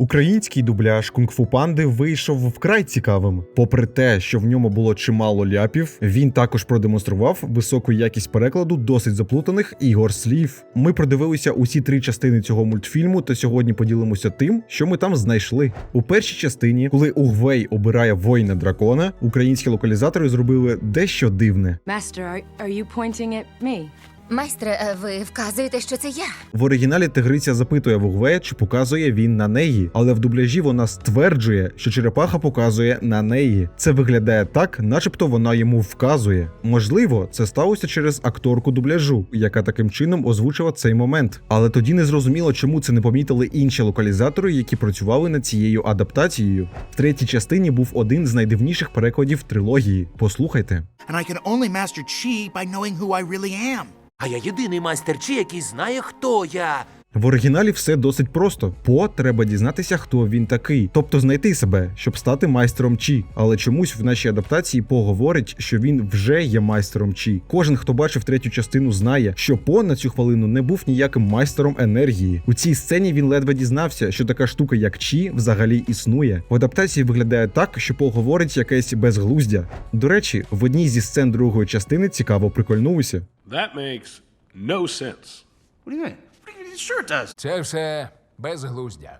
Український дубляж кунг-фу панди вийшов вкрай цікавим. Попри те, що в ньому було чимало ляпів, він також продемонстрував високу якість перекладу досить заплутаних ігор слів. Ми продивилися усі три частини цього мультфільму, та сьогодні поділимося тим, що ми там знайшли. У першій частині, коли Угвей обирає воїна дракона, українські локалізатори зробили дещо дивне. Master, are, you pointing at me? Майстре, е, ви вказуєте, що це я. В оригіналі тигриця запитує Вугвея, чи показує він на неї, але в дубляжі вона стверджує, що черепаха показує на неї. Це виглядає так, начебто вона йому вказує. Можливо, це сталося через акторку дубляжу, яка таким чином озвучила цей момент. Але тоді не зрозуміло, чому це не помітили інші локалізатори, які працювали над цією адаптацією. В третій частині був один з найдивніших перекладів трилогії. Послухайте. and I can only master chi by knowing who I really am. А я єдиний майстер Чі, який знає, хто я. В оригіналі все досить просто. По треба дізнатися, хто він такий, тобто знайти себе, щоб стати майстером Чі. Але чомусь в нашій адаптації По говорить, що він вже є майстером Чі. Кожен, хто бачив третю частину, знає, що По на цю хвилину не був ніяким майстером енергії. У цій сцені він ледве дізнався, що така штука, як Чі, взагалі існує. В адаптації виглядає так, що По говорить якесь безглуздя. До речі, в одній зі сцен другої частини цікаво прикольнувся. That makes no sense. What do you mean? What do you Sure it does. Це все безглуздя.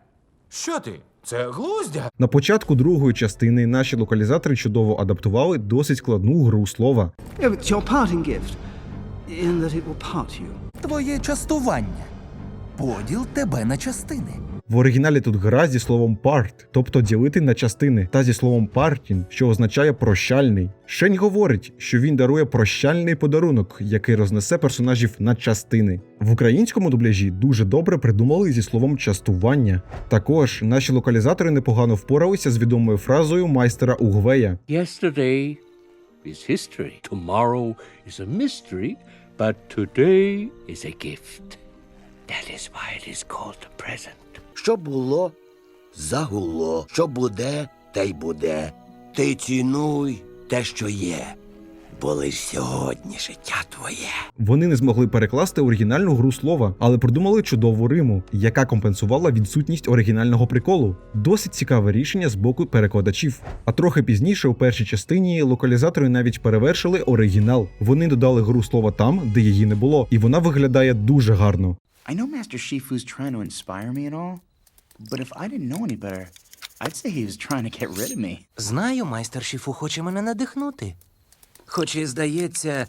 Що ти? Це глуздя. На початку другої частини наші локалізатори чудово адаптували досить складну гру слова. Yeah, it's your parting gift, in that it will part you. Твоє частування. Поділ тебе на частини. В оригіналі тут гра зі словом part, тобто ділити на частини, та зі словом parting, що означає прощальний. Шень говорить, що він дарує прощальний подарунок, який рознесе персонажів на частини. В українському дубляжі дуже добре придумали зі словом частування. Також наші локалізатори непогано впоралися з відомою фразою майстера Угвея. Yesterday is history. Tomorrow is a mystery, but today is a gift. That is why it is called a present. Що було, загуло, що буде, те й буде. Ти цінуй те, що є, бо лиш сьогодні життя твоє. Вони не змогли перекласти оригінальну гру слова, але придумали чудову риму, яка компенсувала відсутність оригінального приколу. Досить цікаве рішення з боку перекладачів. А трохи пізніше, у першій частині, локалізатори навіть перевершили оригінал. Вони додали гру слова там, де її не було, і вона виглядає дуже гарно. I know Master Shifu's trying to inspire me and all, but if I didn't know any better, I'd say he was trying to get rid of me. Знаю, майстер Шіфу хоче мене надихнути. Хоч і здається,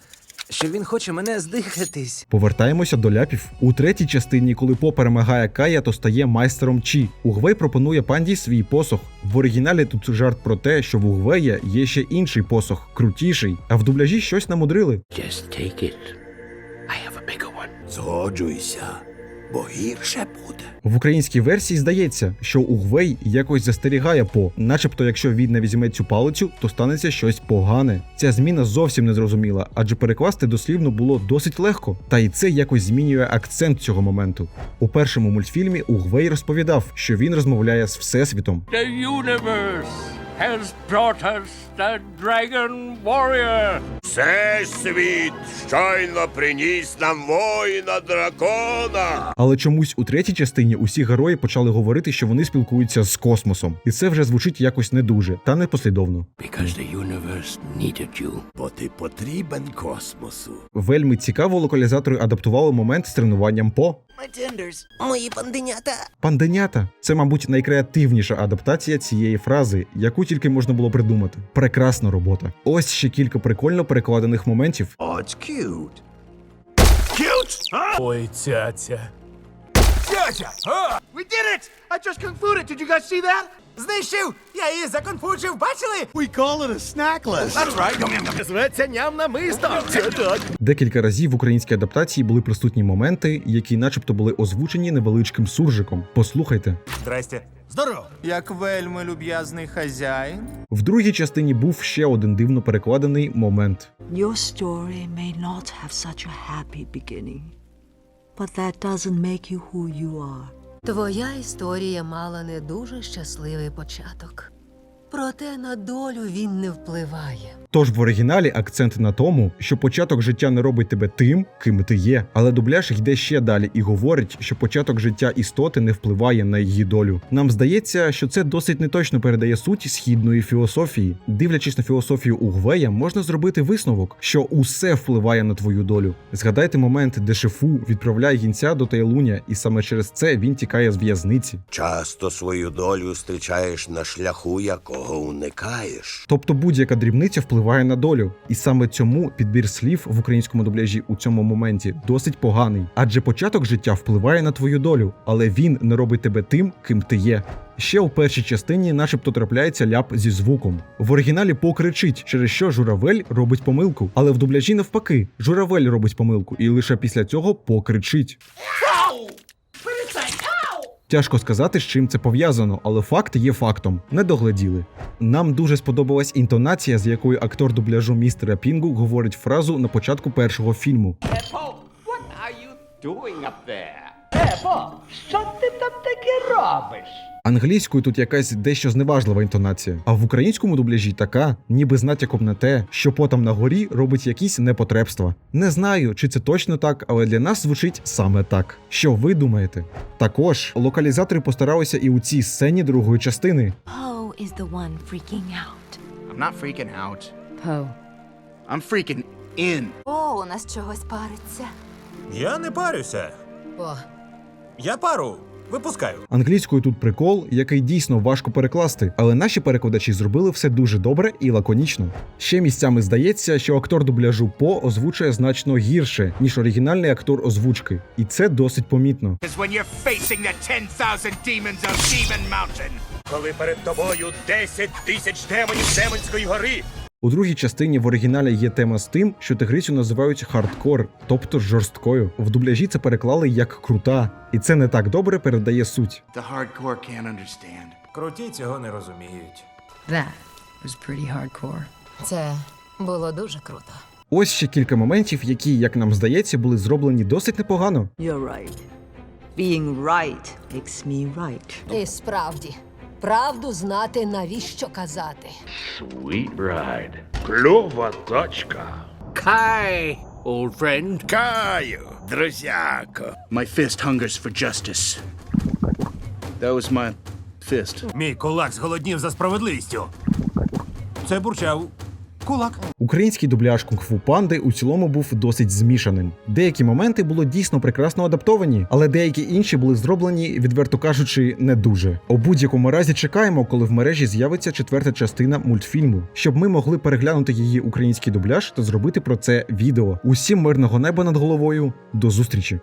що він хоче мене здихатись. Повертаємося до ляпів. У третій частині, коли По перемагає Кая, то стає майстером Чі. Угвей пропонує панді свій посох. В оригіналі тут жарт про те, що в Угвея є ще інший посох, крутіший, а в дубляжі щось намудрили. Just take it. I have a bigger one. Згоджуйся, бо гірше буде. В українській версії здається, що Угвей якось застерігає По, начебто, якщо він не візьме цю палицю, то станеться щось погане. Ця зміна зовсім не зрозуміла, адже перекласти дослівно було досить легко. Та й це якось змінює акцент цього моменту. У першому мультфільмі Угвей розповідав, що він розмовляє з всесвітом. The universe has brought us the Dragon Warrior. Все світ щойно приніс нам воїна дракона. Але чомусь у третій частині усі герої почали говорити, що вони спілкуються з космосом, і це вже звучить якось не дуже та непослідовно. Because the universe needed you. Бо ти потрібен космосу. Вельми цікаво локалізатори адаптували момент з тренуванням по Мої панденята. панденята. Це, мабуть, найкреативніша адаптація цієї фрази, яку тільки можна було придумати. Прекрасна робота. Ось ще кілька прикольно перекладених моментів. Oh, it's cute. Ой, цяця. We did it! I just concluded. Did you guys see that? Знищив! Я її законфучив, бачили? We call it a snack list. That's right. Зветься ням на мисто. Це так. Декілька разів в українській адаптації були присутні моменти, які, начебто, були озвучені невеличким суржиком. Послухайте. Здрасте. Здорово. Як вельми люб'язний хазяїн. В другій частині був ще один дивно перекладений момент. Your story may not have such a happy beginning, but that doesn't make you who you are. Твоя історія мала не дуже щасливий початок. Проте на долю він не впливає. Тож в оригіналі акцент на тому, що початок життя не робить тебе тим, ким ти є. Але дубляж йде ще далі і говорить, що початок життя істоти не впливає на її долю. Нам здається, що це досить неточно передає суть східної філософії. Дивлячись на філософію Угвея, можна зробити висновок, що усе впливає на твою долю. Згадайте момент, де Шифу відправляє гінця до Тайлуня, і саме через це він тікає з в'язниці. Часто свою долю зустрічаєш на шляху, якого уникаєш. Тобто будь-яка дрібниця впливає на долю, і саме цьому підбір слів в українському дубляжі у цьому моменті досить поганий. Адже початок життя впливає на твою долю, але він не робить тебе тим, ким ти є. Ще у першій частині, начебто, трапляється ляп зі звуком. В оригіналі По кричить, через що журавель робить помилку, але в дубляжі навпаки, журавель робить помилку, і лише після цього По кричить. Тяжко сказати, з чим це пов'язано, але факт є фактом. Не догляділи. Нам дуже сподобалась інтонація, з якою актор дубляжу містера Пінгу говорить фразу на початку першого фільму. Англійською тут якась дещо зневажлива інтонація, а в українському дубляжі така, ніби з натяком на те, що потом на горі робить якісь непотребства. Не знаю, чи це точно так, але для нас звучить саме так. Що ви думаєте? Також локалізатори постаралися і у цій сцені другої частини. Poe is the one freaking out. I'm not freaking out. Poe. I'm freaking in. О, у нас чогось париться. Я не парюся. О, Я пару випускаю. Англійською тут прикол, який дійсно важко перекласти, але наші перекладачі зробили все дуже добре і лаконічно. Ще місцями здається, що актор дубляжу По озвучує значно гірше, ніж оригінальний актор озвучки, і це досить помітно. Is when you're facing the 10,000 demons of Demon Mountain. Коли перед тобою 10 тисяч демонів Демонської гори. У другій частині в оригіналі є тема з тим, що тигрицю називають хардкор, тобто жорсткою. В дубляжі це переклали як крута, і це не так добре передає суть. The hardcore can't understand. Круті цього не розуміють. That was pretty hardcore. це було дуже круто. Ось ще кілька моментів, які, як нам здається, були зроблені досить непогано. You're right. Being right makes me right. І справді, правду знати навіщо казати. Sweet ride. Кльова тачка. Kai, old friend. Каю, друзяко. My fist hungers for justice. That was my fist. Мій кулак зголоднів за справедливістю. Це бурчав кулак. Український дубляж кунг-фу панди у цілому був досить змішаним. Деякі моменти були дійсно прекрасно адаптовані, але деякі інші були зроблені, відверто кажучи, не дуже. У будь-якому разі чекаємо, коли в мережі з'явиться четверта частина мультфільму, щоб ми могли переглянути її український дубляж та зробити про це відео. Усім мирного неба над головою. До зустрічі!